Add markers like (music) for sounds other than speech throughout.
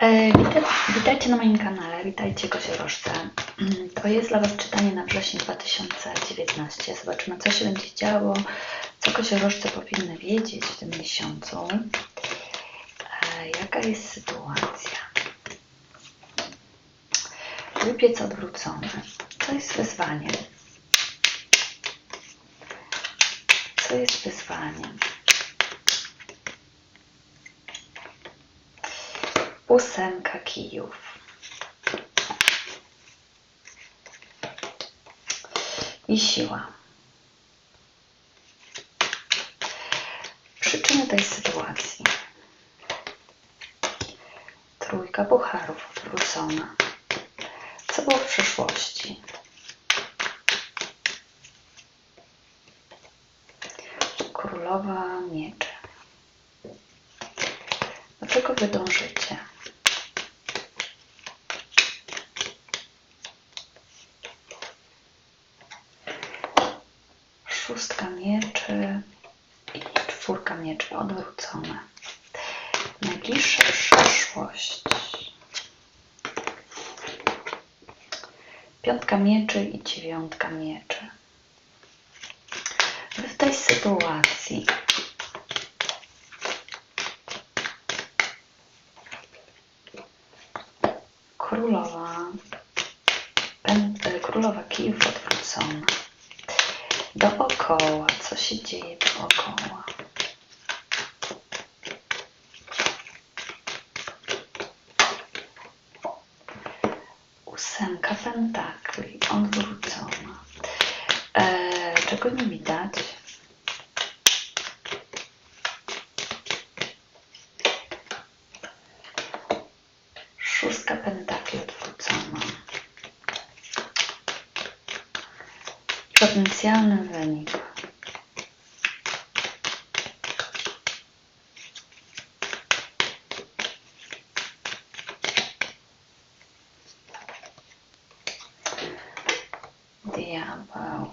E, Witaj, witajcie na moim kanale, witajcie kosiorożce. Mm, To jest dla Was czytanie na wrzesień 2019. Zobaczymy, co się będzie działo, co kosiorożce powinny wiedzieć w tym miesiącu. E, Jaka jest sytuacja? Lipiec odwrócony. Co jest wyzwaniem? Co jest wyzwaniem? Ósemka kijów. I siła. Przyczyny tej sytuacji. Trójka pucharów odwrócona. Co było w przeszłości? Królowa mieczy. Do czego wy dążycie? Szóstka mieczy i czwórka mieczy odwrócone. Najbliższa przyszłość. Piątka mieczy i dziewiątka mieczy. W tej sytuacji królowa, królowa kijów odwrócona. Dookoła, co się dzieje dookoła. Ósemka pentakli, odwrócona. E, czego nie widać? Szóstka pentakli odwrócona. Potencjalny wynik. Diabeł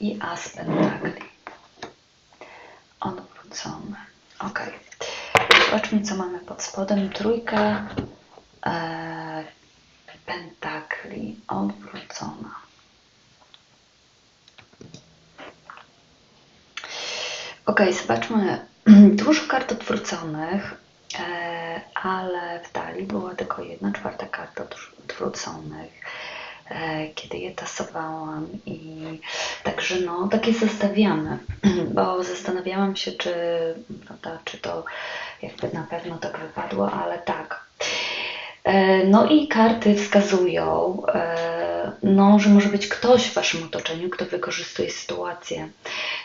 i as pentakli. Odwrócone. Ok. Zobaczmy, co mamy pod spodem. Trójka e, pentakli odwrócona. Ok, zobaczmy. (clears throat) Dużo kart odwróconych, e, ale w talii była tylko jedna czwarta kart odwr- odwróconych, kiedy je tasowałam i także no, takie zestawiamy, (clears throat) bo zastanawiałam się, czy, prawda, czy to jakby na pewno tak wypadło, ale tak. E, No i karty wskazują, e, no, że może być ktoś w Waszym otoczeniu, kto wykorzystuje sytuację.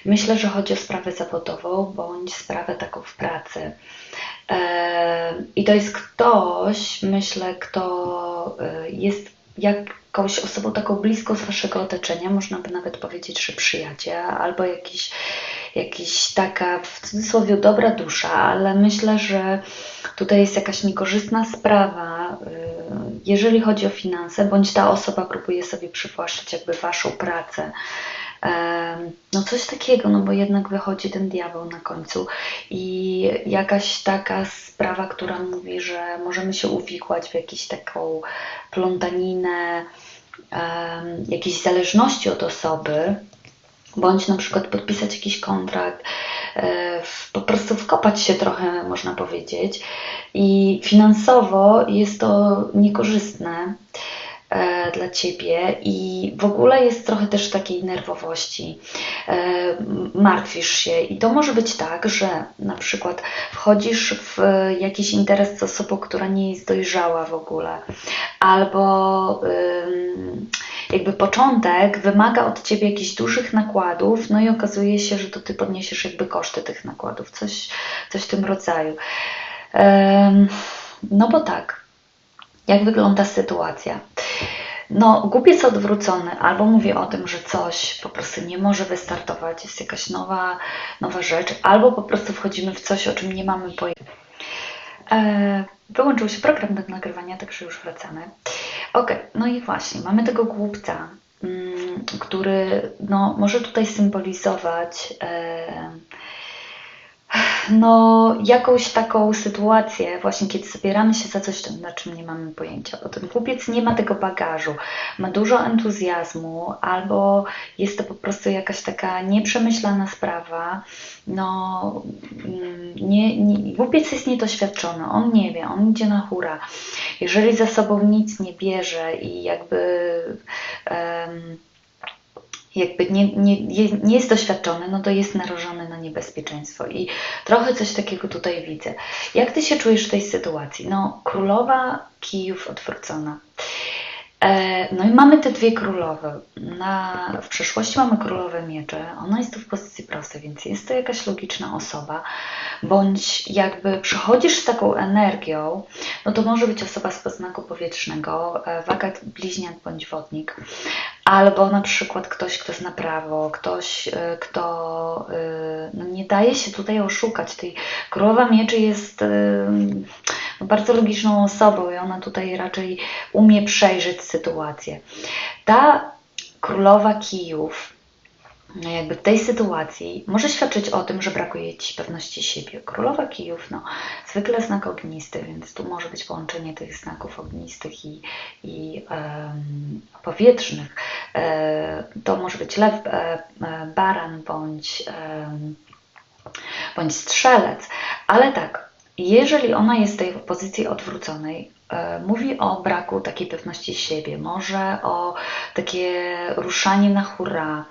Myślę, że chodzi o sprawę zawodową bądź sprawę taką w pracy. E, I to jest ktoś, myślę, kto e, jest jakąś osobą taką bliską z Waszego otoczenia, można by nawet powiedzieć, że przyjaciel, albo jakiś, jakiś taka w cudzysłowie dobra dusza, ale myślę, że tutaj jest jakaś niekorzystna sprawa, y, jeżeli chodzi o finanse, bądź ta osoba próbuje sobie przywłaszczyć jakby Waszą pracę. No coś takiego, no bo jednak wychodzi ten diabeł na końcu i jakaś taka sprawa, która mówi, że możemy się uwikłać w jakąś taką plątaninę, em, jakiejś zależności od osoby, bądź na przykład podpisać jakiś kontrakt, e, po prostu wkopać się trochę, można powiedzieć. I finansowo jest to niekorzystne dla ciebie i w ogóle jest trochę też takiej nerwowości. E, martwisz się i to może być tak, że na przykład wchodzisz w jakiś interes z osobą, która nie jest dojrzała w ogóle, albo jakby początek wymaga od ciebie jakichś dużych nakładów, no i okazuje się, że to ty podniesiesz jakby koszty tych nakładów, coś, coś w tym rodzaju. No bo tak, jak wygląda sytuacja? No, głupiec odwrócony, albo mówi o tym, że coś po prostu nie może wystartować, jest jakaś nowa, nowa rzecz, albo po prostu wchodzimy w coś, o czym nie mamy pojęcia. E, wyłączył się program do nagrywania, także już wracamy. Ok, no i właśnie, mamy tego głupca, mm, który no, może tutaj symbolizować e, no, jakąś taką sytuację, właśnie kiedy zabieramy się za coś, na czym nie mamy pojęcia o tym. Kupiec nie ma tego bagażu, ma dużo entuzjazmu, albo jest to po prostu jakaś taka nieprzemyślana sprawa. No, mm, nie, nie, kupiec jest niedoświadczony, on nie wie, on idzie na hura. Jeżeli za sobą nic nie bierze i jakby. Um, jakby nie, nie, nie jest doświadczony, no to jest narażony na niebezpieczeństwo. I trochę coś takiego tutaj widzę. Jak ty się czujesz w tej sytuacji? No, królowa Kijów odwrócona. E, no i mamy te dwie królowe. Na, w przeszłości mamy królowę miecze. Ona jest tu w pozycji prostej, więc jest to jakaś logiczna osoba. Bądź jakby przychodzisz z taką energią, no to może być osoba z poznaku powietrznego, e, waga bliźniak bądź wodnik. Albo na przykład ktoś, kto zna prawo, ktoś, e, kto no nie daje się tutaj oszukać. Tej królowa mieczy jest bardzo logiczną osobą i ona tutaj raczej umie przejrzeć sytuację. Ta królowa kijów, no jakby w tej sytuacji może świadczyć o tym, że brakuje Ci pewności siebie. Królowa kijów, no zwykle znak ognisty, więc tu może być połączenie tych znaków ognistych i, i powietrznych. E, to może być lew, e, e baran bądź, bądź strzelec, ale tak, jeżeli ona jest w tej pozycji odwróconej, e, mówi o braku takiej pewności siebie, może o takie ruszanie na hura.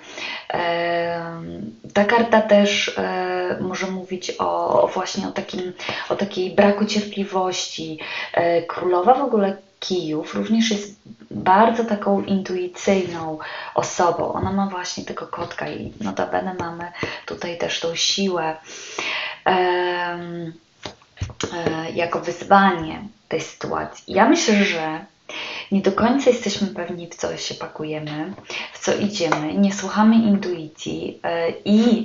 E, ta karta też e, może mówić o właśnie o, takim, o takiej braku cierpliwości. Królowa w ogóle Kijów również jest bardzo taką intuicyjną osobą. Ona ma właśnie tego kotka i notabene mamy tutaj też tą siłę. Um, E, jako wyzwanie tej sytuacji. Ja myślę, że nie do końca jesteśmy pewni, w co się pakujemy, w co idziemy, nie słuchamy intuicji e, i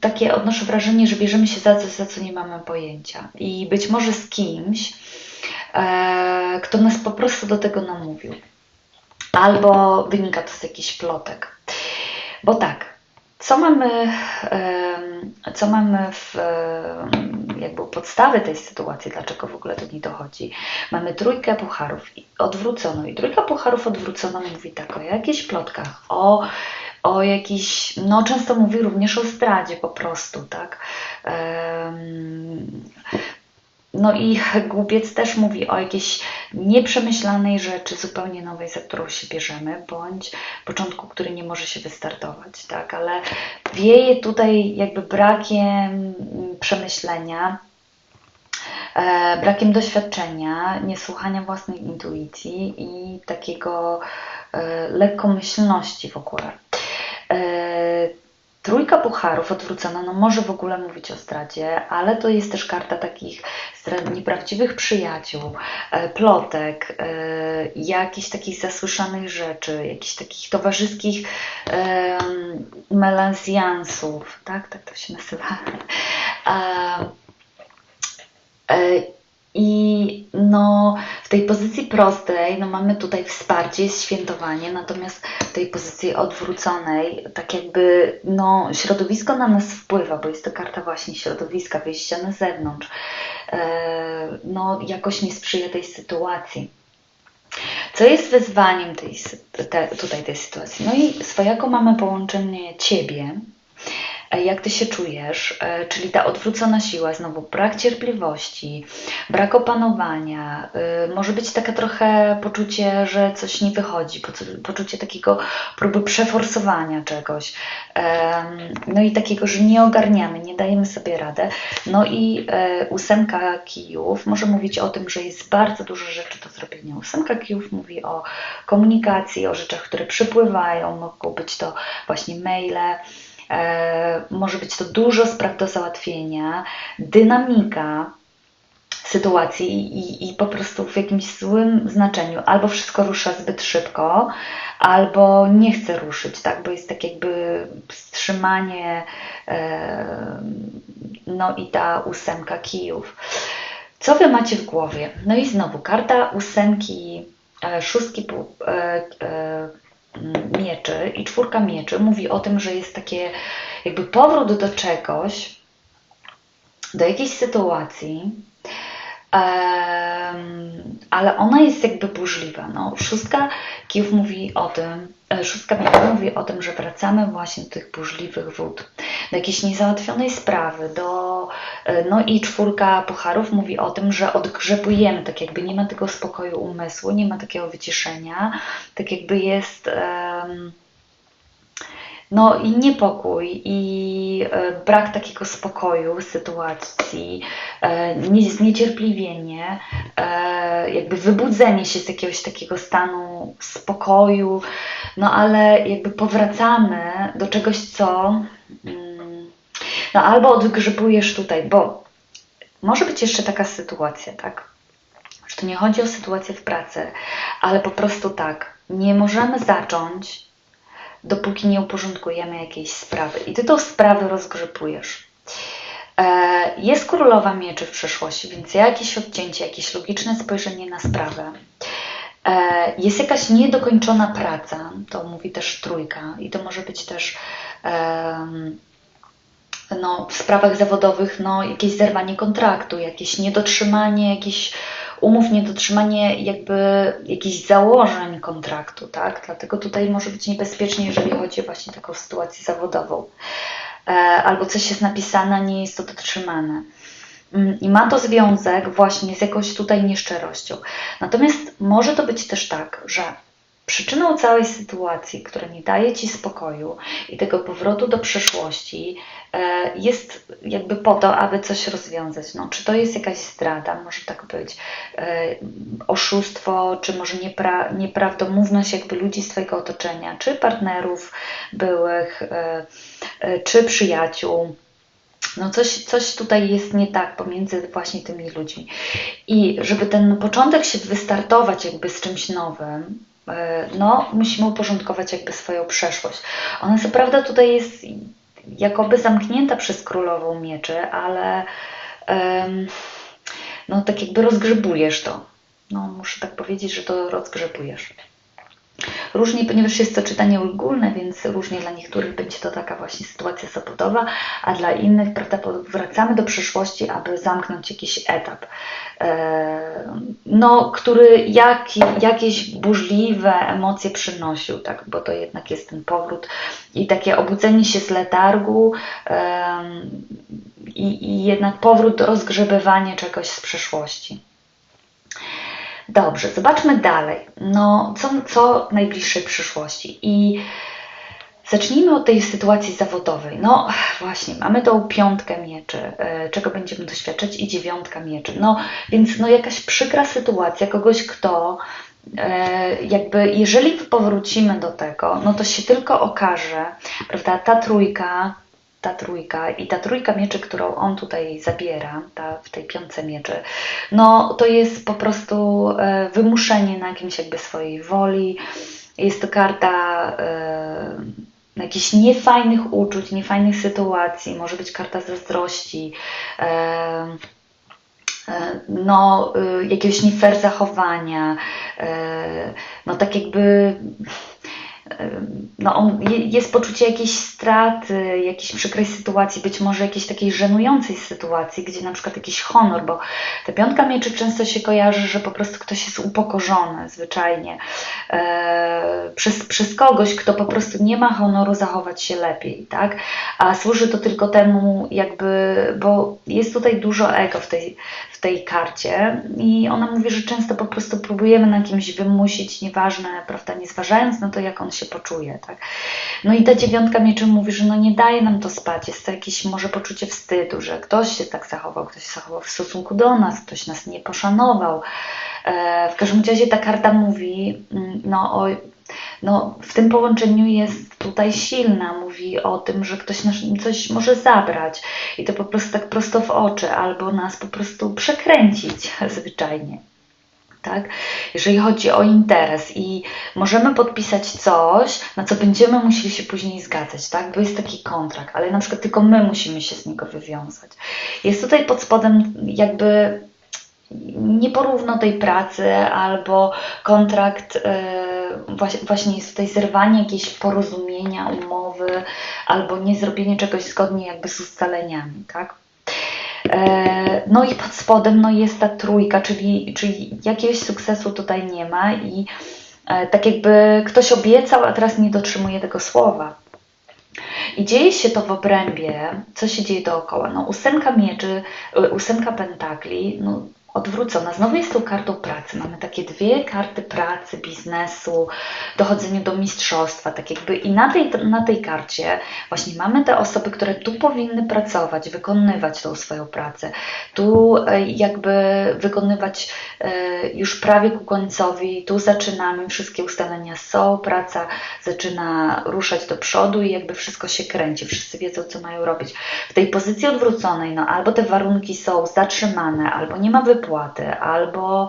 takie odnoszę wrażenie, że bierzemy się za coś, za co nie mamy pojęcia. I być może z kimś, e, kto nas po prostu do tego namówił. Albo wynika to z jakichś plotek. Bo tak, co mamy, co mamy w jakby podstawy tej sytuacji, dlaczego w ogóle do niej dochodzi? Mamy trójkę pucharów odwróconą i trójka pucharów odwróconą mówi tak o jakichś plotkach, o o jakiś, no często mówi również o zdradzie po prostu, tak. No i (laughs) głupiec też mówi o jakiejś nieprzemyślanej rzeczy, zupełnie nowej, za którą się bierzemy, bądź początku, który nie może się wystartować, tak? Ale wieje tutaj jakby brakiem przemyślenia, e, brakiem doświadczenia, niesłuchania własnej intuicji i takiego e, lekkomyślności w ogóle. E, Trójka pucharów odwrócona, no może w ogóle mówić o zdradzie, ale to jest też karta takich nieprawdziwych przyjaciół, e, plotek, e, jakichś takich zasłyszanych rzeczy, jakichś takich towarzyskich melansjansów, tak, tak to się nazywa. I no, w tej pozycji prostej no, mamy tutaj wsparcie, świętowanie, natomiast w tej pozycji odwróconej, tak jakby no, środowisko na nas wpływa, bo jest to karta właśnie środowiska, wyjścia na zewnątrz. E, no, jakoś nie sprzyja tej sytuacji. Co jest wyzwaniem tej, te, tutaj tej sytuacji? No i swojego mamy połączenie Ciebie, jak ty się czujesz, e, czyli ta odwrócona siła, znowu brak cierpliwości, brak opanowania, e, może być taka trochę poczucie, że coś nie wychodzi, poczucie takiego próby przeforsowania czegoś, no i takiego, że nie ogarniamy, nie dajemy sobie radę. No i ósemka kijów może mówić o tym, że jest bardzo dużo rzeczy do zrobienia. Ósemka kijów mówi o komunikacji, o rzeczach, które przypływają, mogą być to właśnie maile, E, może być to dużo spraw do załatwienia, dynamika sytuacji i, i po prostu w jakimś złym znaczeniu albo wszystko rusza zbyt szybko, albo nie chce ruszyć, tak, bo jest tak jakby wstrzymanie, e, no i ta ósemka kijów. Co Wy macie w głowie? No i znowu karta ósemki, e, szóstki mieczy i czwórka mieczy mówi o tym, że jest takie jakby powrót do czegoś, do jakiejś sytuacji, ale ona jest jakby burzliwa. No, szóstka kijów mówi o tym, e, szóstka mieczy mówi o tym, że wracamy właśnie do tych burzliwych wód, do jakiejś niezałatwionej sprawy, do, e, no i czwórka pucharów mówi o tym, że odgrzebujemy, tak jakby nie ma tego spokoju umysłu, nie ma takiego wyciszenia, tak jakby jest... em, no i niepokój, i e, brak takiego spokoju sytuacji, e, nie- zniecierpliwienie, e, jakby wybudzenie się z jakiegoś takiego stanu spokoju, no ale jakby powracamy do czegoś, co. mm, No albo odgrzebujesz tutaj, bo może być jeszcze taka sytuacja, tak? Że to nie chodzi o sytuację w pracy, ale po prostu tak, nie możemy zacząć dopóki nie uporządkujemy jakiejś sprawy. I ty tą sprawę rozgrzebujesz. E, Jest królowa mieczy w przeszłości, więc jakieś odcięcie, jakieś logiczne spojrzenie na sprawę. E, Jest jakaś niedokończona praca, to mówi też trójka, i to może być też no, w sprawach zawodowych no, jakieś zerwanie kontraktu, jakieś niedotrzymanie jakichś umów, niedotrzymanie jakby jakichś założeń kontraktu, tak? Dlatego tutaj może być niebezpiecznie, jeżeli chodzi o właśnie taką sytuację zawodową. E, albo coś jest napisane, nie jest to dotrzymane. Mm, I ma to związek właśnie z jakąś tutaj nieszczerością. Natomiast może to być też tak, że przyczyną całej sytuacji, która nie daje Ci spokoju i tego powrotu do przeszłości, e, jest jakby po to, aby coś rozwiązać. No, czy to jest jakaś zdrada, może tak być, e, oszustwo, czy może niepra nieprawdomówność jakby ludzi z Twojego otoczenia, czy partnerów byłych, e, czy przyjaciół. No coś, coś tutaj jest nie tak pomiędzy właśnie tymi ludźmi. I żeby ten początek się wystartować jakby z czymś nowym, no musimy uporządkować jakby swoją przeszłość. Ona co prawda tutaj jest jakoby zamknięta przez królową mieczy, ale no tak jakby rozgrzebujesz to. No muszę tak powiedzieć, że to rozgrzebujesz. Różnie, ponieważ jest to czytanie ogólne, więc różnie dla niektórych będzie to taka właśnie sytuacja zawodowa, a dla innych, prawda, wracamy do przyszłości, aby zamknąć jakiś etap, e, no, który jak, jakieś burzliwe emocje przynosił, tak, bo to jednak jest ten powrót i takie obudzenie się z letargu i, i jednak powrót do rozgrzebywania czegoś z przeszłości. Dobrze, zobaczmy dalej. No, co, co w najbliższej przyszłości? I zacznijmy od tej sytuacji zawodowej. No, właśnie, mamy tą piątkę mieczy, e, czego będziemy doświadczać, i dziewiątka mieczy. No, więc no, jakaś przykra sytuacja kogoś, kto e, jakby, jeżeli powrócimy do tego, no to się tylko okaże, prawda, ta trójka, ta trójka i ta trójka mieczy, którą on tutaj zabiera, ta, w tej piątce mieczy, no to jest po prostu e, wymuszenie na jakimś jakby swojej woli. Jest to karta e, jakichś niefajnych uczuć, niefajnych sytuacji, może być karta zazdrości. E, e, no, y, jakiegoś nie fair zachowania, e, no tak jakby e, no on, je- jest poczucie jakiejś straty, jakiejś przykrej sytuacji, być może jakiejś takiej żenującej sytuacji, gdzie na przykład jakiś honor, bo ta piątka mieczy często się kojarzy, że po prostu ktoś jest upokorzony zwyczajnie e, przez, przez kogoś, kto po prostu nie ma honoru zachować się lepiej, tak? A służy to tylko temu jakby, bo jest tutaj dużo ego w tej, w tej karcie i ona mówi, że często po prostu próbujemy na kimś wymusić, nieważne, prawda, nie zważając na to, jak on się poczuje, tak? No i ta dziewiątka mieczy mówi, że no nie daje nam to spać, jest to jakieś może poczucie wstydu, że ktoś się tak zachował, ktoś się zachował w stosunku do nas, ktoś nas nie poszanował. E, w każdym razie ta karta mówi mm, no, o, no, w tym połączeniu jest tutaj silna, mówi o tym, że ktoś nas coś może zabrać i to po prostu tak prosto w oczy, albo nas po prostu przekręcić (laughs) zwyczajnie. Tak? Jeżeli chodzi o interes i możemy podpisać coś, na co będziemy musieli się później zgadzać, tak? Bo jest taki kontrakt, ale na przykład tylko my musimy się z niego wywiązać. Jest tutaj pod spodem jakby nieporówno tej pracy albo kontrakt, e, właśnie, właśnie jest tutaj zerwanie jakiejś porozumienia, umowy albo nie zrobienie czegoś zgodnie jakby z ustaleniami, tak? E, no i pod spodem no jest ta trójka, czyli, czyli jakiegoś sukcesu tutaj nie ma i e, tak jakby ktoś obiecał, a teraz nie dotrzymuje tego słowa. I dzieje się to w obrębie, co się dzieje dookoła. No, ósemka mieczy, e, ósemka pentakli, no, odwrócona. Znowu jest tą kartą pracy. Mamy takie dwie karty pracy, biznesu, dochodzenia do mistrzostwa, tak jakby i na tej, na tej karcie właśnie mamy te osoby, które tu powinny pracować, wykonywać tą swoją pracę, tu e, jakby wykonywać e, już prawie ku końcowi, tu zaczynamy, wszystkie ustalenia są, praca zaczyna ruszać do przodu i jakby wszystko się kręci, wszyscy wiedzą, co mają robić. W tej pozycji odwróconej, no albo te warunki są zatrzymane, albo nie ma wyboru, wypłaty, albo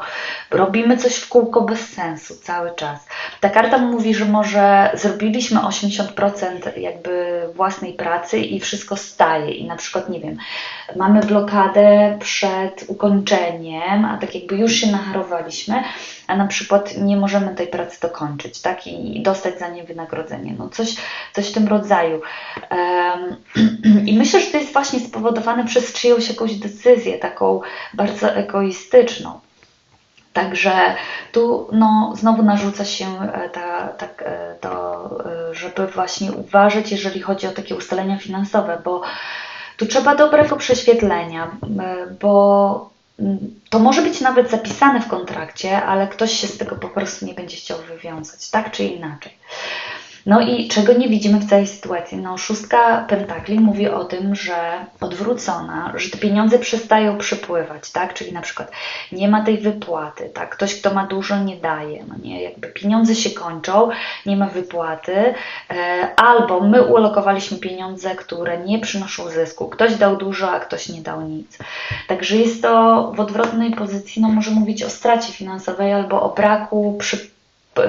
robimy coś w kółko bez sensu cały czas. Ta karta mówi, że może zrobiliśmy 80% jakby własnej pracy i wszystko staje i na przykład, nie wiem, mamy blokadę przed ukończeniem, a tak jakby już się nacharowaliśmy, a na przykład nie możemy tej pracy dokończyć, tak, i dostać za nie wynagrodzenie. No coś, coś w tym rodzaju. Um, (clears throat) I myślę, że to jest właśnie spowodowane przez czyjąś jakąś decyzję, taką bardzo egoistyczną. Także tu no, znowu narzuca się e, ta, ta, e, to, e, żeby właśnie uważać, jeżeli chodzi o takie ustalenia finansowe, bo tu trzeba dobrego prześwietlenia, bo to może być nawet zapisane w kontrakcie, ale ktoś się z tego po prostu nie będzie chciał wywiązać, tak czy inaczej. No i czego nie widzimy w całej sytuacji? No, szóstka pentakli mówi o tym, że odwrócona, że te pieniądze przestają przypływać, tak? Czyli na przykład nie ma tej wypłaty, tak? Ktoś, kto ma dużo, nie daje, no nie? Jakby pieniądze się kończą, nie ma wypłaty, e, albo my ulokowaliśmy pieniądze, które nie przynoszą zysku. Ktoś dał dużo, a ktoś nie dał nic. Także jest to w odwrotnej pozycji, no może mówić o stracie finansowej albo o braku przy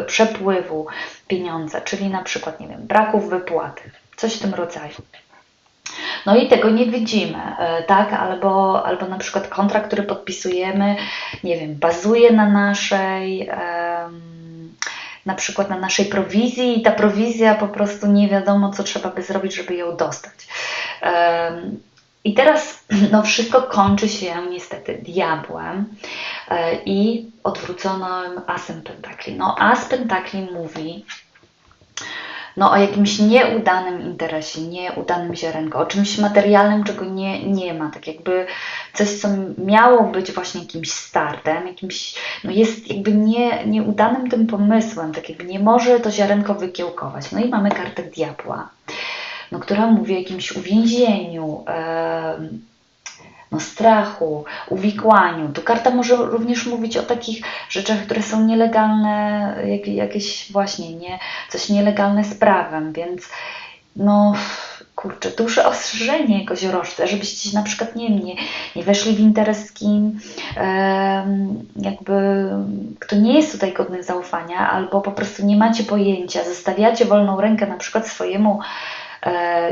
przepływu pieniądza, czyli na przykład, nie wiem, braków wypłaty, coś w tym rodzaju. No i tego nie widzimy, e, tak? Albo, albo na przykład kontrakt, który podpisujemy, nie wiem, bazuje na naszej, na przykład na naszej prowizji i ta prowizja po prostu nie wiadomo, co trzeba by zrobić, żeby ją dostać. I teraz (clears throat) no, wszystko kończy się niestety diabłem i odwróconym asem pentakli. No, as pentakli mówi no, o jakimś nieudanym interesie, nieudanym ziarenku, o czymś materialnym, czego nie, nie ma. Tak jakby coś, co miało być właśnie jakimś startem, jakimś, no jest jakby nie, nieudanym tym pomysłem, tak jakby nie może to ziarenko wykiełkować. No i mamy kartę diabła no, która mówi o jakimś uwięzieniu, no, strachu, uwikłaniu. Tu karta może również mówić o takich rzeczach, które są nielegalne, jak, jakieś właśnie nie, coś nielegalne z prawem, więc no kurczę, duże ostrzeżenie koziorożce, żebyście na przykład nie, nie, nie weszli w interes z kim, jakby kto nie jest tutaj godny zaufania, albo po prostu nie macie pojęcia, zostawiacie wolną rękę na przykład swojemu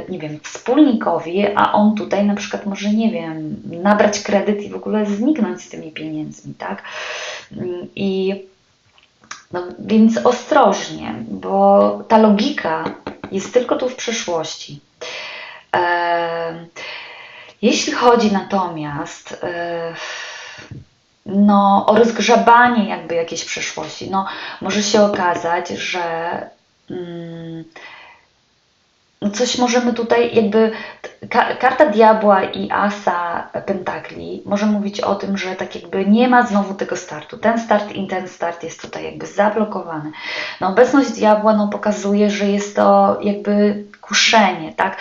nie wiem, wspólnikowi, a on tutaj na przykład może, nie wiem, nabrać kredyt i w ogóle zniknąć z tymi pieniędzmi, tak? I no, więc ostrożnie, bo ta logika jest tylko tu w przeszłości. E, jeśli chodzi natomiast e, no, o rozgrzebanie jakby jakiejś przeszłości, no, może się okazać, że mm, coś możemy tutaj jakby karta diabła i asa pentakli może mówić o tym, że tak jakby nie ma znowu tego startu. Ten start i ten start jest tutaj jakby zablokowany. No obecność diabła no, pokazuje, że jest to jakby kuszenie, tak?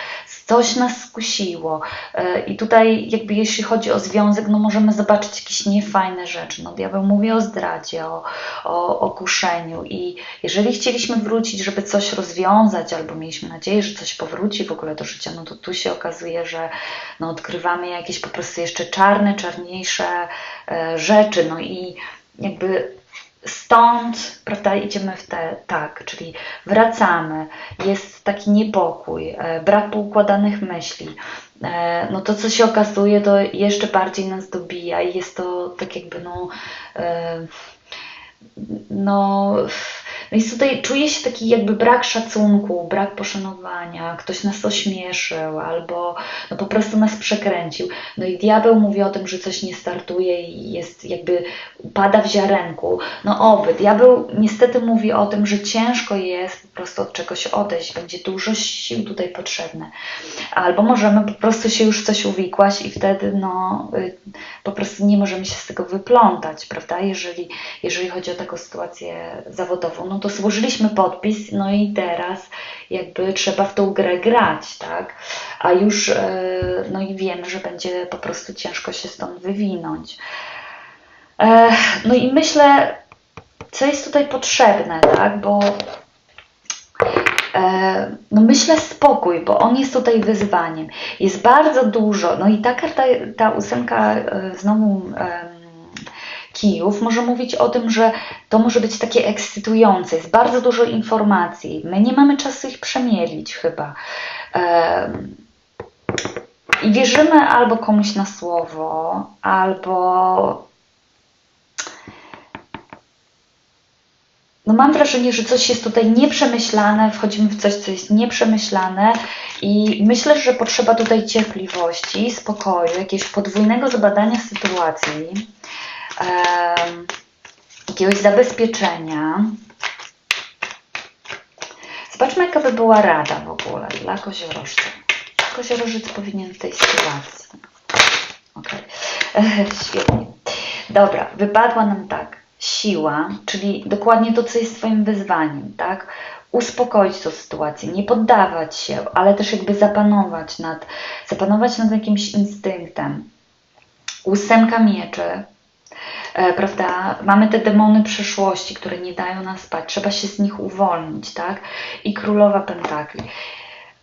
coś nas skusiło. E, I tutaj jakby jeśli chodzi o związek, no możemy zobaczyć jakieś niefajne rzeczy. No diabeł mówi o zdradzie, o, o, o kuszeniu i jeżeli chcieliśmy wrócić, żeby coś rozwiązać, albo mieliśmy nadzieję, że coś powróci w ogóle do życia, no to tu się okazuje, że no odkrywamy jakieś po prostu jeszcze czarne, czarniejsze e, rzeczy, no i jakby Stąd, prawda, idziemy w te, tak, czyli wracamy, jest taki niepokój, e, brak poukładanych myśli. E, no to, co się okazuje, to jeszcze bardziej nas dobija i jest to tak jakby, no, e, no No i tutaj czuje się taki jakby brak szacunku, brak poszanowania, ktoś nas ośmieszył albo no po prostu nas przekręcił. No i diabeł mówi o tym, że coś nie startuje i jest jakby pada w ziarenku. No oby. Diabeł niestety mówi o tym, że ciężko jest po prostu od czegoś odejść, będzie dużo sił tutaj potrzebne. Albo możemy po prostu się już coś uwikłać i wtedy no y, po prostu nie możemy się z tego wyplątać, prawda? Jeżeli, jeżeli chodzi o taką sytuację zawodową, no to złożyliśmy podpis, no i teraz jakby trzeba w tą grę grać, tak? A już y, no i wiemy, że będzie po prostu ciężko się stąd wywinąć. E, no i myślę, co jest tutaj potrzebne, tak? Bo e, no myślę spokój, bo on jest tutaj wyzwaniem. Jest bardzo dużo, no i ta karta, ta ósemka e, znowu kijów może mówić o tym, że to może być takie ekscytujące, jest bardzo dużo informacji, my nie mamy czasu ich przemielić chyba. I wierzymy albo komuś na słowo, albo no mam wrażenie, że coś jest tutaj nieprzemyślane, wchodzimy w coś, co jest nieprzemyślane i myślę, że potrzeba tutaj cierpliwości, spokoju, jakiegoś podwójnego zbadania sytuacji, jakiegoś zabezpieczenia. Zobaczmy, jaka by była rada w ogóle dla koziorożca. Koziorożec powinien w tej sytuacji. Ok, świetnie. Dobra, wypadła nam tak siła, czyli dokładnie to, co jest Twoim wyzwaniem, tak? Uspokoić tą sytuację, nie poddawać się, ale też jakby zapanować nad, zapanować nad jakimś instynktem. Ósemka mieczy, e, prawda? Mamy te demony przeszłości, które nie dają nam spać, trzeba się z nich uwolnić, tak? I królowa pentakli.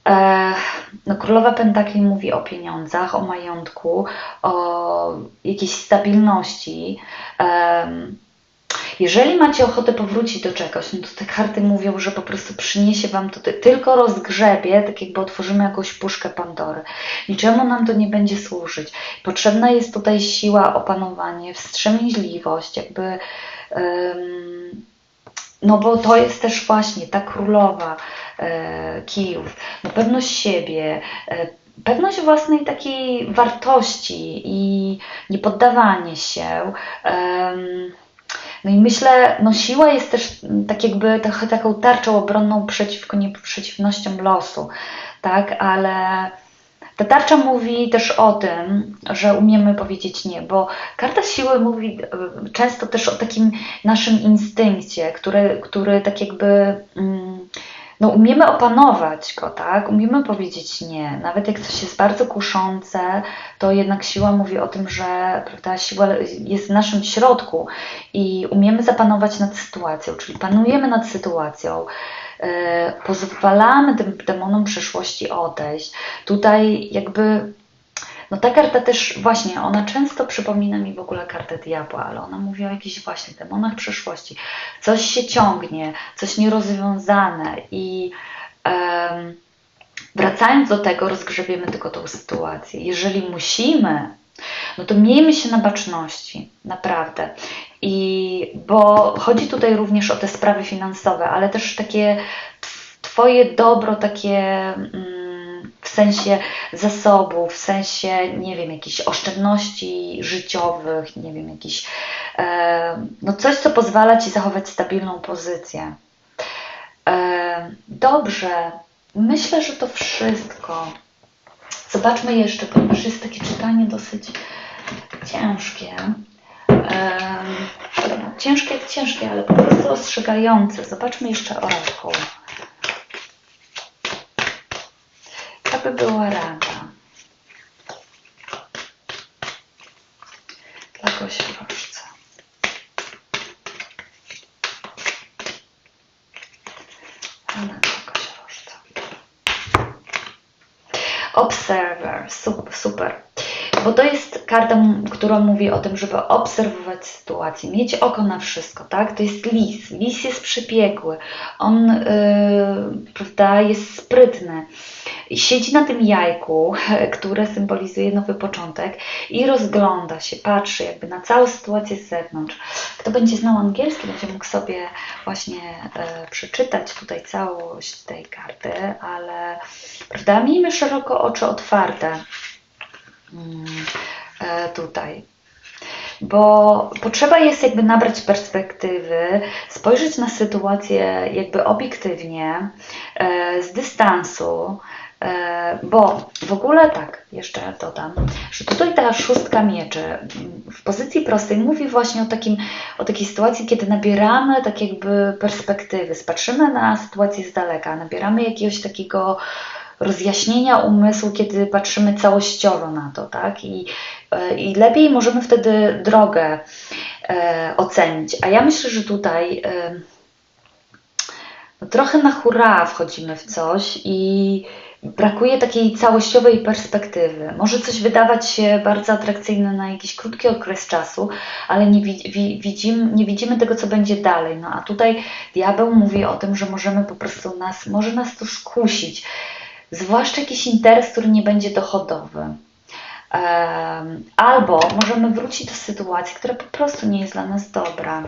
E, no, Królowa Pentakli mówi o pieniądzach, o majątku, o jakiejś stabilności. Jeżeli macie ochotę powrócić do czegoś, no to te karty mówią, że po prostu przyniesie Wam to tylko rozgrzebie, tak jakby otworzymy jakąś puszkę Pandory. Niczemu nam to nie będzie służyć. Potrzebna jest tutaj siła, opanowanie, wstrzemięźliwość, jakby... Um, no bo to jest też właśnie ta królowa e, kijów, no pewność siebie, e, pewność własnej takiej wartości i niepoddawanie się. E, no i myślę, no siła jest też tak jakby trochę taką tarczą obronną przeciwko przeciwnościom losu, tak, ale ta tarcza mówi też o tym, że umiemy powiedzieć nie, bo karta siły mówi e, często też o takim naszym instynkcie, który, który tak jakby. No, umiemy opanować go, tak? Umiemy powiedzieć nie. Nawet jak coś jest bardzo kuszące, to jednak siła mówi o tym, że prawda, siła jest w naszym środku i umiemy zapanować nad sytuacją, czyli panujemy nad sytuacją. Yy, pozwalamy tym demonom przeszłości odejść. Tutaj jakby no ta karta też właśnie, ona często przypomina mi w ogóle kartę diabła, ale ona mówi o jakichś właśnie demonach przeszłości. Coś się ciągnie, coś nierozwiązane i um, wracając do tego, rozgrzebiemy tylko tą sytuację. Jeżeli musimy, no to miejmy się na baczności, naprawdę. I bo chodzi tutaj również o te sprawy finansowe, ale też takie Twoje dobro, takie. Mm, sensie zasobów, w sensie, nie wiem, jakichś oszczędności życiowych, nie wiem, jakiś, no coś, co pozwala Ci zachować stabilną pozycję. Dobrze, myślę, że to wszystko. Zobaczmy jeszcze, ponieważ jest takie czytanie dosyć ciężkie. Ciężkie, ciężkie, ale po prostu ostrzegające. Zobaczmy jeszcze orakuł. By była rada dla koziorożca? Rada. Observer, super. Bo to jest karta, która mówi o tym, żeby obserwować sytuację, mieć oko na wszystko, tak? To jest lis. Lis jest przebiegły. On, yy, prawda, jest sprytny siedzi na tym jajku, (laughs) które symbolizuje nowy początek i rozgląda się, patrzy jakby na całą sytuację z zewnątrz. kto będzie znał angielski, będzie mógł sobie właśnie e, przeczytać tutaj całość tej karty, ale prawda, miejmy szeroko oczy otwarte mm, e, tutaj. Bo potrzeba jest jakby nabrać perspektywy, spojrzeć na sytuację jakby obiektywnie, e, z dystansu, bo w ogóle tak, jeszcze dodam, że tutaj ta szóstka mieczy mm, w pozycji prostej mówi właśnie o, takim, o takiej sytuacji, kiedy nabieramy tak jakby perspektywy, spatrzymy na sytuację z daleka, nabieramy jakiegoś takiego rozjaśnienia umysłu, kiedy patrzymy całościowo na to, tak? I, e, i lepiej możemy wtedy drogę e, ocenić. A ja myślę, że tutaj e, trochę na hura wchodzimy w coś i brakuje takiej całościowej perspektywy. Może coś wydawać się bardzo atrakcyjne na jakiś krótki okres czasu, ale nie, wi- wi- widzimy, nie widzimy tego, co będzie dalej. No a tutaj diabeł mówi o tym, że możemy po prostu nas, może nas to skusić. Zwłaszcza jakiś interes, który nie będzie dochodowy. Albo możemy wrócić do sytuacji, która po prostu nie jest dla nas dobra.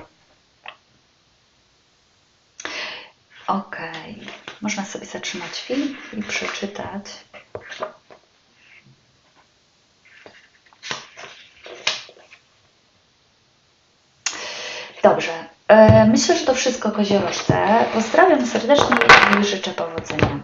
Okej, można sobie zatrzymać film i przeczytać. Dobrze, e, myślę, że to wszystko koziorożce. Pozdrawiam serdecznie i życzę powodzenia.